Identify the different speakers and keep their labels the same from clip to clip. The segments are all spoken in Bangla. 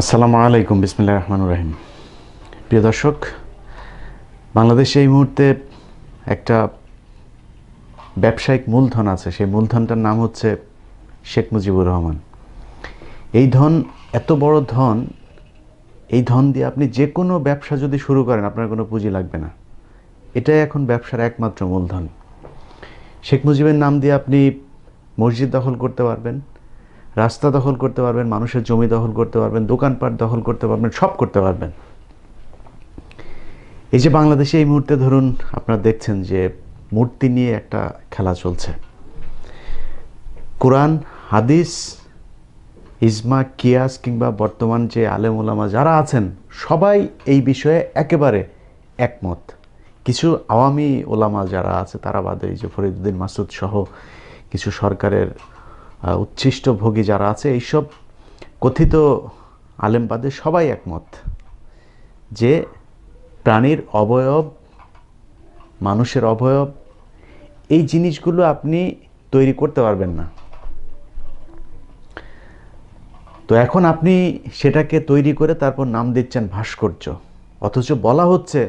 Speaker 1: আসসালামু আলাইকুম বিসমিল্লা রহমান রাহিম। প্রিয় দর্শক, বাংলাদেশে এই মুহূর্তে একটা ব্যবসায়িক মূলধন আছে। সেই মূলধনটার নাম হচ্ছে শেখ মুজিবুর রহমান। এই ধন, এত বড় ধন, এই ধন দিয়ে আপনি যে কোনো ব্যবসা যদি শুরু করেন, আপনার কোনো পুঁজি লাগবে না। এটাই এখন ব্যবসার একমাত্র মূলধন। শেখ মুজিবের নাম দিয়ে আপনি মসজিদ দখল করতে পারবেন রাস্তা দখল করতে পারবেন, মানুষের জমি দখল করতে পারবেন, দোকানপাট দখল করতে পারবেন, সব করতে পারবেন। এই যে বাংলাদেশে এই মুহূর্তে ধরুন আপনারা দেখছেন যে মূর্তি নিয়ে একটা খেলা চলছে। কোরআন, হাদিস, ইজমা, কিয়াস কিংবা বর্তমান যে আলেম ওলামা যারা আছেন, সবাই এই বিষয়ে একেবারে একমত। কিছু আওয়ামী ওলামা যারা আছে তারা বাদে এই যে ফরিদুদ্দিন মাসুদ সহ কিছু সরকারের উচ্ছিষ্ট ভোগী যারা আছে, এইসব কথিত আলেমবাদে সবাই একমত যে প্রাণীর অবয়ব, মানুষের অবয়ব, এই জিনিসগুলো আপনি তৈরি করতে পারবেন না। তো এখন আপনি সেটাকে তৈরি করে তারপর নাম দিচ্ছেন ভাস্কর্য। অথচ বলা হচ্ছে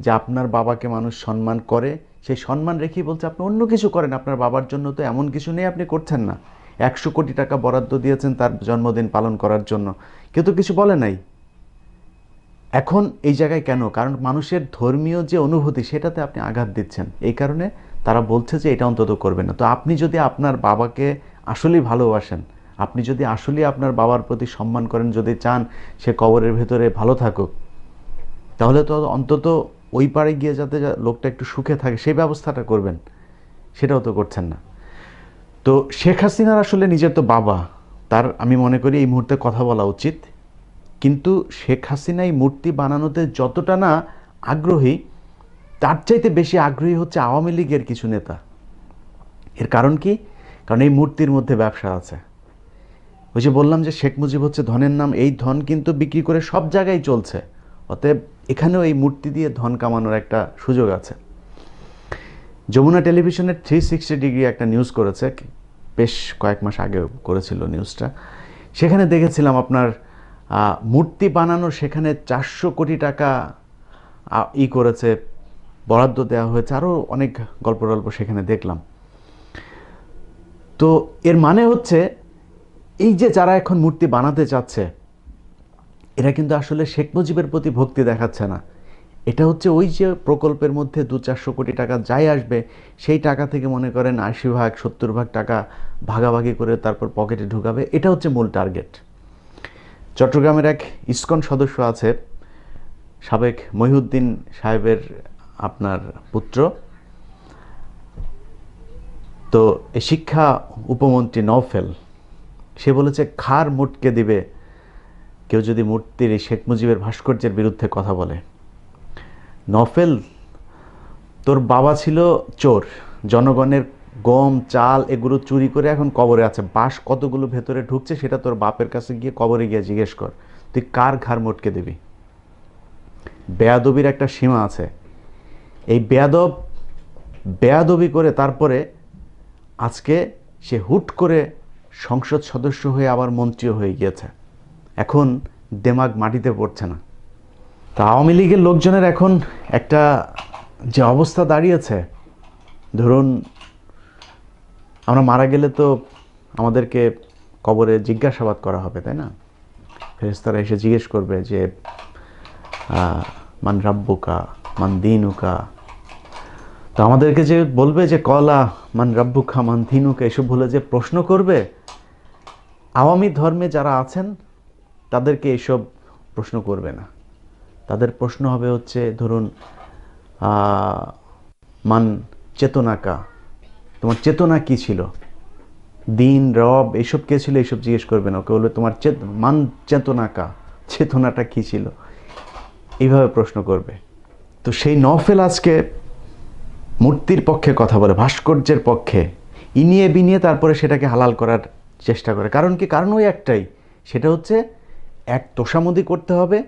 Speaker 1: যে আপনার বাবাকে মানুষ সম্মান করে, সেই সম্মান রেখেই বলছে আপনি অন্য কিছু করেন, আপনার বাবার জন্য তো এমন কিছু নেই, আপনি করছেন না। একশো কোটি টাকা বরাদ্দ দিয়েছেন তার জন্মদিন পালন করার জন্য। কেউ তো কিছু বলে নাই। এখন এই জায়গায় কেন? কারণ মানুষের ধর্মীয় যে অনুভূতি, সেটাতে আপনি আঘাত দিচ্ছেন। এই কারণে তারা বলছে যে এটা অন্তত করবে না। তো আপনি যদি আপনার বাবাকে আসলেই ভালোবাসেন, আপনি যদি আসলেই আপনার বাবার প্রতি সম্মান করেন, যদি চান সে কবরের ভেতরে ভালো থাকুক, তাহলে তো অন্তত ওই পাড়ে গিয়ে যাতে লোকটা একটু সুখে থাকে, সেই ব্যবস্থাটা করবেন। সেটাও তো করছেন না। তো শেখ হাসিনার আসলে নিজের তো বাবা। তার আমি মনে করি এই মুহূর্তে কথা বলা উচিত। কিন্তু শেখ হাসিনা এই মূর্তি বানানোতে যতটা না আগ্রহী, তার চাইতে বেশি আগ্রহী হচ্ছে আওয়ামী লীগের কিছু নেতা। এর কারণ কি? কারণ এই মূর্তির মধ্যে ব্যবসা আছে। ওই যে বললাম যে শেখ মুজিব হচ্ছে ধনের নাম, এই ধন কিন্তু বিক্রি করে সব জায়গায় চলছে। অতএব এখানেও এই মূর্তি দিয়ে ধন কামানোর একটা সুযোগ আছে। যমুনা টেলিভিশনের থ্রি সিক্সটি ডিগ্রি একটা নিউজ করেছে। বেশ কয়েক মাস আগে করেছিল নিউজটা। সেখানে দেখেছিলাম আপনার মূর্তি বানানো সেখানে চারশো কোটি টাকা ই করেছে, বরাদ্দ দেওয়া হয়েছে আরও অনেক গল্প টল্প সেখানে দেখলাম। তো এর মানে হচ্ছে, এই যে যারা এখন মূর্তি বানাতে চাচ্ছে, এরা কিন্তু আসলে শেখ মুজিবের প্রতি ভক্তি দেখাচ্ছে না। এটা হচ্ছে ওই যে প্রকল্পের মধ্যে দু চারশো কোটি টাকা যাই আসবে, সেই টাকা থেকে মনে করেন আশি ভাগ, সত্তর ভাগ টাকা ভাগাভাগি করে তারপর পকেটে ঢুকাবে। এটা হচ্ছে মূল টার্গেট। চট্টগ্রামের এক ইসকন সদস্য আছে, সাবেক মহিউদ্দিন সাহেবের আপনার পুত্র। তো শিক্ষা উপমন্ত্রী নওফেল, সে বলেছে, খার মুটকে দিবে, কেউ যদি মূর্তির শেখ মুজিবের ভাস্কর্যের বিরুদ্ধে কথা বলে। নফেল, তোর বাবা ছিল চোর। জনগণের গম, চাল এগুলো চুরি করে এখন কবরে আছে। বাঁশ কতগুলো ভেতরে ঢুকছে সেটা তোর বাপের কাছে গিয়ে কবরে গিয়ে জিজ্ঞেস কর। তুই কার ঘাড় মোটকে দিবি? বেয়াদবির একটা সীমা আছে। এই বেয়াদব বেয়াদবি করে তারপরে আজকে সে হুট করে সংসদ সদস্য হয়ে আবার মন্ত্রীও হয়ে গিয়েছে। এখন দেমাগ মাটিতে পড়ছে না। তা আওয়ামী লীগের লোকজনের এখন একটা যে অবস্থা দাঁড়িয়েছে, ধরুন, আমরা মারা গেলে তো আমাদেরকে কবরে জিজ্ঞাসাবাদ করা হবে, তাই না? ফেরেস্তারা এসে জিজ্ঞেস করবে যে মান রাব্বুকা, মান দিনুকা। তো আমাদেরকে যে বলবে যে, কলা, মান রাব্বুকা, মান দিনুকা, এসব বলে যে প্রশ্ন করবে, আওয়ামী ধর্মে যারা আছেন, তাদেরকে এসব প্রশ্ন করবে না। তাদের প্রশ্ন হবে হচ্ছে, ধরুন মান চেতনাকা, তোমার চেতনা কি ছিল? দিন, রব এইসব কে ছিল? এইসব জিজ্ঞেস করবে না ওকে বলবে, তোমার চেত, মান চেতনাকা, চেতনাটা কি ছিল? এইভাবে প্রশ্ন করবে। তো সেই নফেল আজকে মূর্তির পক্ষে কথা বলে, ভাস্কর্যের পক্ষে, ইনিয়ে বিনিয়ে তারপরে সেটাকে হালাল করার চেষ্টা করে। কারণ কি? কারণ ওই একটাই। সেটা হচ্ছে, এক তোষামদি করতে হবে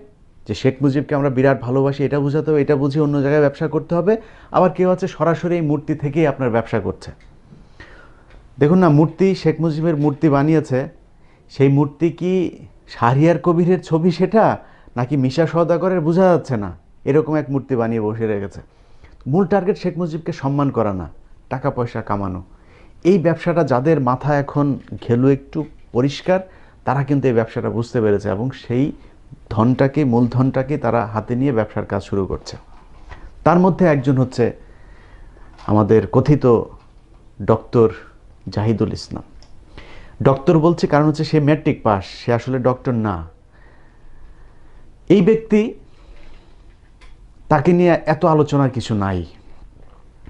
Speaker 1: যে শেখ মুজিবকে আমরা বিরাট ভালোবাসি, এটা বোঝাতে হবে এটা বুঝে অন্য জায়গায় ব্যবসা করতে হবে। আবার কেউ আছে সরাসরি এই মূর্তি থেকেই আপনার ব্যবসা করছে। দেখুন না, মূর্তি, শেখ মুজিবের মূর্তি বানিয়েছে। সেই মূর্তি কি শাহরিয়ার কবিরের ছবি সেটা, নাকি মিশা সওদাগরের বোঝা যাচ্ছে না? এরকম এক মূর্তি বানিয়ে বসে রেখেছে। মূল টার্গেট শেখ মুজিবকে সম্মান করা না, টাকা পয়সা কামানো। এই ব্যবসাটা যাদের মাথা এখন ঘেলু একটু পরিষ্কার, তারা কিন্তু এই ব্যবসাটা বুঝতে পেরেছে এবং সেই ধনটাকে, মূলধনটাকে তারা হাতে নিয়ে ব্যবসার কাজ শুরু করছে। তার মধ্যে একজন হচ্ছে আমাদের কথিত ডক্টর জাহিদুল ইসলাম। ডক্টর বলছে কারণ হচ্ছে সে ম্যাট্রিক পাস, সে আসলে ডক্টর না। এই ব্যক্তি তাকে নিয়ে এত আলোচনার কিছু নাই।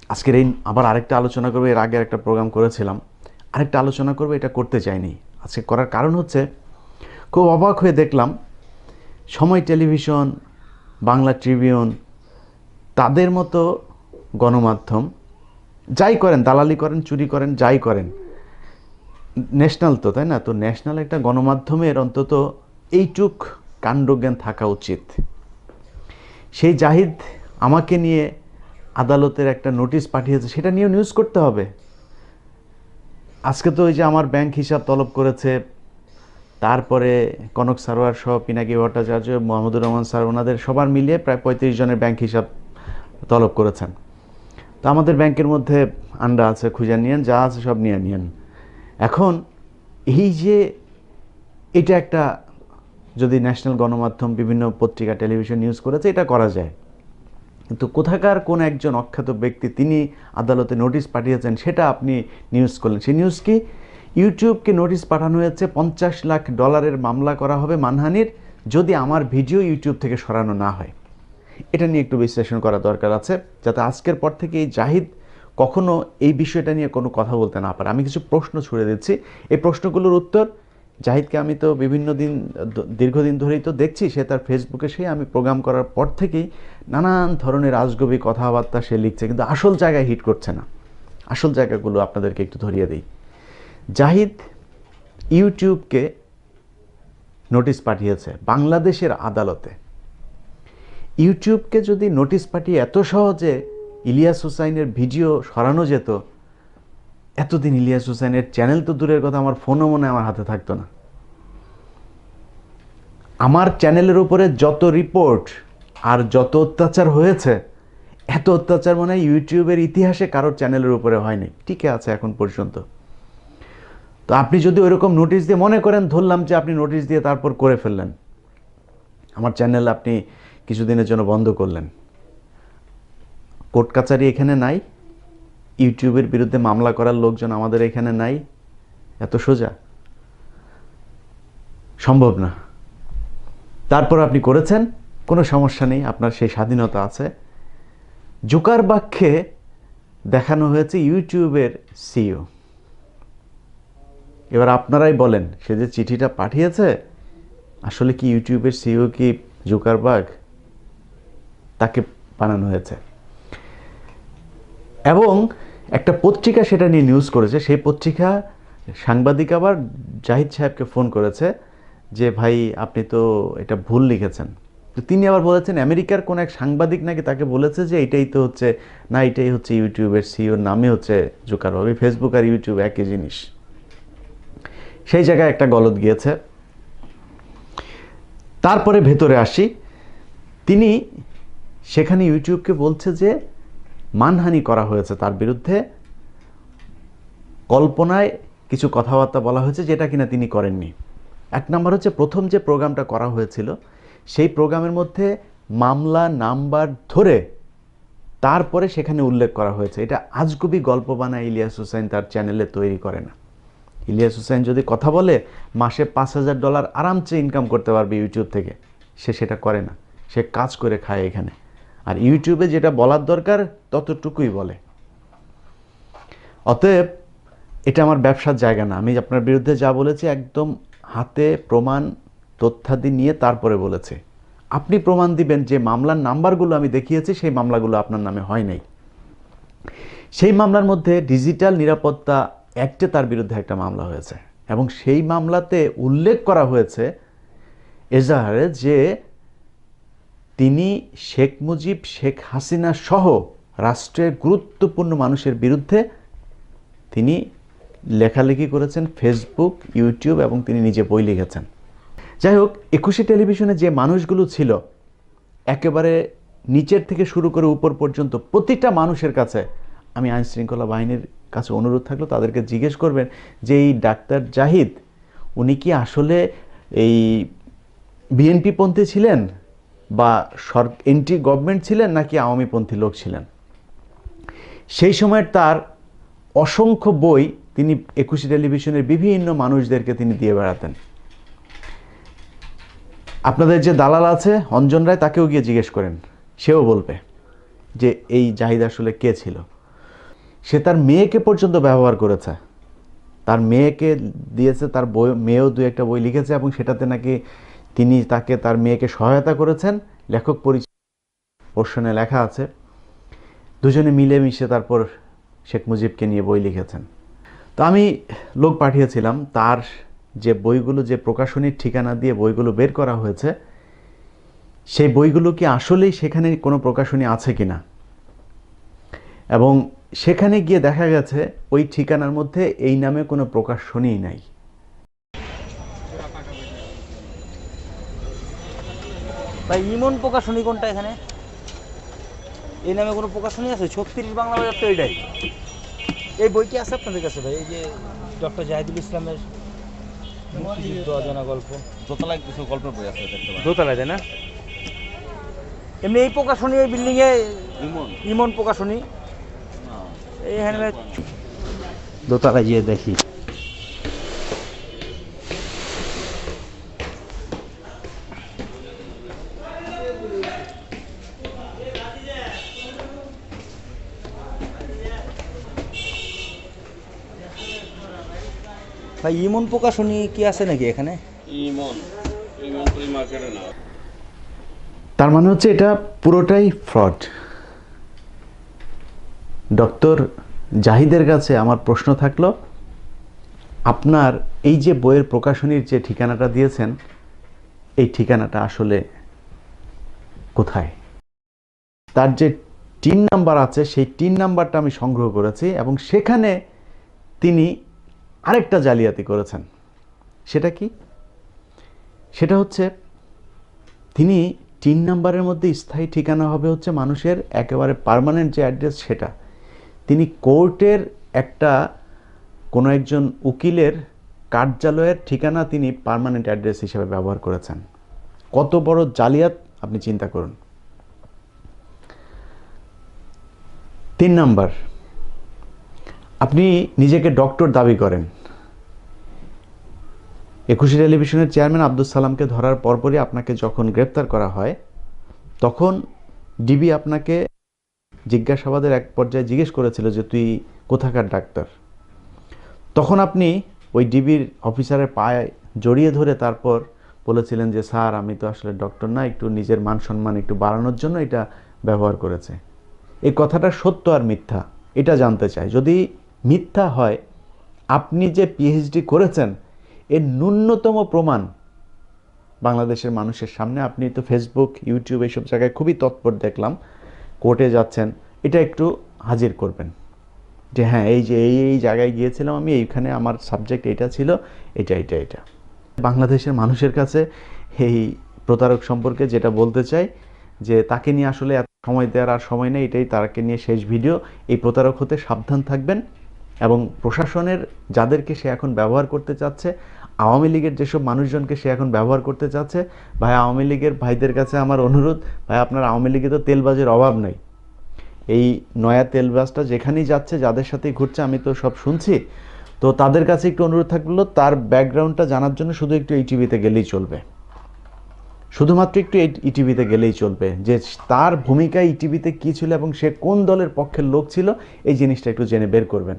Speaker 1: আজকের এই আবার আরেকটা আলোচনা করব, এর আগে একটা প্রোগ্রাম করেছিলাম। আরেকটা আলোচনা করব, এটা করতে চাইনি। আজকে করার কারণ হচ্ছে খুব অবাক হয়ে দেখলাম সময় টেলিভিশন, বাংলা ট্রিবিউন, তাদের মতো গণমাধ্যম, যাই করেন, দালালি করেন, চুরি করেন, যাই করেন, ন্যাশনাল তো, তাই না? তো ন্যাশনাল একটা গণমাধ্যমের অন্তত এইটুক কাণ্ডজ্ঞান থাকা উচিত। সেই জাহিদ আমাকে নিয়ে আদালতের একটা নোটিশ পাঠিয়েছে, সেটা নিয়েও নিউজ করতে হবে। আজকে তো ওই যে আমার ব্যাংক হিসাব তলব করেছে তারপরে কনক সারোয়ার সহ পিনাকি ভট্টাচার্য, মোহাম্মদুর রহমান স্যার, ওনাদের সবার মিলিয়ে প্রায় পঁয়ত্রিশ জনের ব্যাংক হিসাব তলব করেছেন। তো আমাদের ব্যাংকের মধ্যে আন্ডা আছে, খুঁজে নিয়েন, যা আছে সব নিয়ে নিয়েন। এখন এই যে এটা একটা, যদি ন্যাশনাল গণমাধ্যম বিভিন্ন পত্রিকা, টেলিভিশন নিউজ করেছে, এটা করা যায়। কিন্তু কোথাকার কোন একজন অখ্যাত ব্যক্তি তিনি আদালতে নোটিশ পাঠিয়েছেন, সেটা আপনি নিউজ করলেন। সেই নিউজ কি ইউটিউবকে নোটিশ পাঠানো হয়েছে, পঞ্চাশ লাখ ডলারের মামলা করা হবে মানহানির, যদি আমার ভিডিও ইউটিউব থেকে সরানো না হয়। এটা নিয়ে একটু বিশ্লেষণ করা দরকার আছে, যাতে আজকের পর থেকে এই জাহিদ কখনো এই বিষয়টা নিয়ে কোনো কথা বলতে না পারে। আমি কিছু প্রশ্ন ছুড়ে দিচ্ছি। এই প্রশ্নগুলোর উত্তর জাহিদকে আমি তো বিভিন্ন দিন দীর্ঘদিন ধরেই তো দেখছি, সে তার ফেসবুকে সেই আমি প্রোগ্রাম করার পর থেকেই নানান ধরনের আজগবি কথাবার্তা সে লিখছে, কিন্তু আসল জায়গায় হিট করছে না। আসল জায়গাগুলো আপনাদেরকে একটু ধরিয়ে দিই। জাহিদ ইউটিউবকে নোটিশ পাঠিয়েছে বাংলাদেশের আদালতে। ইউটিউবকে যদি নোটিশ পাঠিয়ে এত সহজে ইলিয়াস হুসাইনের ভিডিও সরানো যেত, এতদিন ইলিয়াস হুসাইনের চ্যানেল তো দূরের কথা, আমার ফোনও মনে আমার হাতে থাকতো না। আমার চ্যানেলের উপরে যত রিপোর্ট আর যত অত্যাচার হয়েছে, এত অত্যাচার মনে হয় ইউটিউবের ইতিহাসে কারোর চ্যানেলের উপরে হয়নি। টিকে আছে এখন পর্যন্ত। তো আপনি যদি ওইরকম নোটিশ দিয়ে মনে করেন, ধরলাম যে আপনি নোটিশ দিয়ে তারপর করে ফেললেন। আমার চ্যানেল আপনি কিছুদিনের জন্য বন্ধ করলেন। কোর্ট কাছারি এখানে নাই। ইউটিউবের বিরুদ্ধে মামলা করার লোকজন আমাদের এখানে নাই। এত সোজা। সম্ভব না। তারপর আপনি করেছেন, কোনো সমস্যা নেই, আপনার সেই স্বাধীনতা আছে। জোকার বাক্যে দেখানো হয়েছে ইউটিউবের সিও এবার আপনারাই বলেন, সে যে চিঠিটা পাঠিয়েছে, আসলে কি ইউটিউবের সিও কি জোকারবাগ তাকে বানানো হয়েছে। এবং একটা পত্রিকা সেটা নিয়ে নিউজ করেছে, সেই পত্রিকা সাংবাদিক আবার জাহিদ সাহেবকে ফোন করেছে যে, ভাই, আপনি তো এটা ভুল লিখেছেন। তো তিনি আবার বলেছেন, আমেরিকার কোন এক সাংবাদিক নাকি তাকে বলেছে যে, এটাই তো হচ্ছে, না, এটাই হচ্ছে ইউটিউবের সিওর নামে হচ্ছে জোকারবাগ ফেসবুক আর ইউটিউব একই জিনিস। সেই জায়গায় একটা গলদ গিয়েছে। তারপরে ভেতরে আসি। তিনি সেখানে ইউটিউবকে বলছে যে, মানহানি করা হয়েছে তার বিরুদ্ধে। কল্পনায় কিছু কথাবার্তা বলা হয়েছে যেটা কিনা তিনি করেননি। এক নম্বর হচ্ছে প্রথম যে প্রোগ্রামটা করা হয়েছিল, সেই প্রোগ্রামের মধ্যে মামলা নাম্বার ধরে তারপরে সেখানে উল্লেখ করা হয়েছে। এটা আজগুবি গল্প বানায় ইলিয়াস হুসাইন তার চ্যানেলে তৈরি করে না। ইলিয়াস হোসেন যদি কথা বলে, মাসে পাঁচ হাজার ডলার আরামসে ইনকাম করতে পারবে ইউটিউব থেকে। সে সেটা করে না। সে কাজ করে খায় এখানে। আর ইউটিউবে যেটা বলার দরকার, ততটুকুই বলে। অতএব, এটা আমার ব্যবসার জায়গা না। আমি আপনার বিরুদ্ধে যা বলেছি, একদম হাতে প্রমাণ, তথ্যাদি নিয়ে তারপরে বলেছে। আপনি প্রমাণ দিবেন যে মামলার নাম্বারগুলো আমি দেখিয়েছি, সেই মামলাগুলো আপনার নামে হয় নাই। সেই মামলার মধ্যে ডিজিটাল নিরাপত্তা অ্যাক্টে তার বিরুদ্ধে একটা মামলা হয়েছে। এবং সেই মামলাতে উল্লেখ করা হয়েছে এজাহারে যে তিনি শেখ মুজিব, শেখ হাসিনা সহ রাষ্ট্রের গুরুত্বপূর্ণ মানুষের বিরুদ্ধে তিনি লেখালেখি করেছেন ফেসবুক, ইউটিউব এবং তিনি নিজে বই লিখেছেন। যাই হোক, একুশে টেলিভিশনে যে মানুষগুলো ছিল, একেবারে নিচের থেকে শুরু করে উপর পর্যন্ত প্রতিটা মানুষের কাছে আমি আইন শৃঙ্খলা বাহিনীর কাছে অনুরোধ থাকল, তাদেরকে জিজ্ঞেস করবেন যে এই ডাক্তার জাহিদ, উনি কি আসলে এই বিএনপি পন্থী ছিলেন বা সর, এন্টি গভর্নমেন্ট ছিলেন নাকি আওয়ামীপন্থী লোক ছিলেন? সেই সময়ের তার অসংখ্য বই তিনি একুশে টেলিভিশনের বিভিন্ন মানুষদেরকে তিনি দিয়ে বেড়াতেন। আপনাদের যে দালাল আছে, অঞ্জন রায়, তাকেও গিয়ে জিজ্ঞেস করেন। সেও বলবে যে এই জাহিদ আসলে কে ছিল? সে তার মেয়েকে পর্যন্ত ব্যবহার করেছে। তার মেয়েকে দিয়েছে, তার বই, মেয়েও দু একটা বই লিখেছে এবং সেটাতে নাকি তিনি তাকে, তার মেয়েকে সহায়তা করেছেন। লেখক পরিচয় পোর্শনে লেখা আছে। দুজনে মিলেমিশে তারপর শেখ মুজিবকে নিয়ে বই লিখেছেন। তো আমি লোক পাঠিয়েছিলাম, তার যে বইগুলো, যে প্রকাশনীর ঠিকানা দিয়ে বইগুলো বের করা হয়েছে, সেই বইগুলো কি আসলেই সেখানে কোনো প্রকাশনী আছে কিনা? এবং সেখানে গিয়ে দেখা গেছে ওই ঠিকানার মধ্যে এই নামে কোনো প্রকাশনীই নাই।
Speaker 2: ভাই ইমন প্রকাশনী কোনটা এখানে? এই নামে কোনো প্রকাশনী আছে? ছত্রিশ বাংলা বাজার তো এটাই এই বইটি আছে আপনাদের কাছে ভাই? এই যে ডক্টর জাহিদুল ইসলামের মুক্তিযুদ্ধ অজানা গল্প।
Speaker 3: দোতলায় কিছু গল্পের বই আছে
Speaker 2: দোতলায় তাই না? এমনি এই প্রকাশনী এই বিল্ডিংয়ে
Speaker 3: ইমন।
Speaker 2: ইমন প্রকাশনী।
Speaker 3: না,
Speaker 2: এইখানে ভাই দোতলায় গিয়ে দেখি। ভাই ইমন প্রকাশনী কি আছে নাকি এখানে?
Speaker 3: ইমন ইমন মার্কেটে না
Speaker 1: তার মানে হচ্ছে এটা পুরোটাই ফ্রড ডক্টর জাহিদের কাছে আমার প্রশ্ন থাকল, আপনার এই যে বইয়ের প্রকাশনীর যে ঠিকানাটা দিয়েছেন, এই ঠিকানাটা আসলে কোথায়? তার যে টিন নাম্বার আছে, সেই টিন নাম্বারটা আমি সংগ্রহ করেছি এবং সেখানে তিনি আরেকটা জালিয়াতি করেছেন। সেটা কি? সেটা হচ্ছে তিনি টিন নাম্বারের মধ্যে স্থায়ী ঠিকানা হবে হচ্ছে মানুষের একেবারে পার্মানেন্ট যে অ্যাড্রেস সেটা। কোর্টের একটা কোনো একজন উকিলের কার্যালয়ের ঠিকানা তিনি পার্মানেন্ট অ্যাড্রেস হিসেবে ব্যবহার করেছেন। কত বড় জালিয়াত, আপনি চিন্তা করুন। তিন নাম্বার, আপনি নিজেকে ডক্টর দাবি করেন। একুশে টেলিভিশনের চেয়ারম্যান আব্দুল সালামকে ধরার পরপরই আপনাকে যখন গ্রেপ্তার করা হয়, তখন ডিবি আপনাকে জিজ্ঞাসাবাদের এক পর্যায়ে জিজ্ঞেস করেছিল যে, তুই কোথাকার ডাক্তার? তখন আপনি ওই ডিবির অফিসারের পায়ে জড়িয়ে ধরে তারপর বলেছিলেন যে, স্যার, আমি তো আসলে ডক্টর না, একটু নিজের মান সম্মান একটু বাড়ানোর জন্য এটা ব্যবহার করেছে। এই কথাটা সত্য আর মিথ্যা, এটা জানতে চাই। যদি মিথ্যা হয়, আপনি যে পিএইচডি করেছেন, এর ন্যূনতম প্রমাণ বাংলাদেশের মানুষের সামনে। আপনি তো ফেসবুক ইউটিউব এইসব জায়গায় খুবই তৎপর দেখলাম। কোর্টে যাচ্ছেন, এটা একটু হাজির করবেন। যে হ্যাঁ এই যে, এই এই জায়গায় গিয়েছিলাম আমি, এইখানে আমার সাবজেক্ট এটা ছিল, এটা এটা এটা। বাংলাদেশের মানুষের কাছে এই প্রতারক সম্পর্কে যেটা বলতে চাই, যে তাকে নিয়ে আসলে এত সময় দেওয়ার আর সময় নেই, এটাই তারাকে নিয়ে শেষ ভিডিও এই প্রতারক হতে সাবধান থাকবেন। এবং প্রশাসনের যাদেরকে সে এখন ব্যবহার করতে চাচ্ছে, আওয়ামী লীগের যেসব মানুষজনকে সে এখন ব্যবহার করতে চাচ্ছে, ভাই আওয়ামী লীগের ভাইদের কাছে আমার অনুরোধ, ভাই আপনার আওয়ামী লীগে তো তেলবাজের অভাব নেই। এই নয়া তেলবাজটা যেখানেই যাচ্ছে, যাদের সাথেই ঘুরছে, আমি তো সব শুনছি। তো তাদের কাছে একটু অনুরোধ থাকল, তার ব্যাকগ্রাউন্ডটা জানার জন্য শুধু একটু এই টিভিতে গেলেই চলবে। শুধুমাত্র একটু ইটিভিতে গেলেই চলবে, যে তার ভূমিকা ইটিভিতে কী ছিল এবং সে কোন দলের পক্ষের লোক ছিল, এই জিনিসটা একটু জেনে বের করবেন।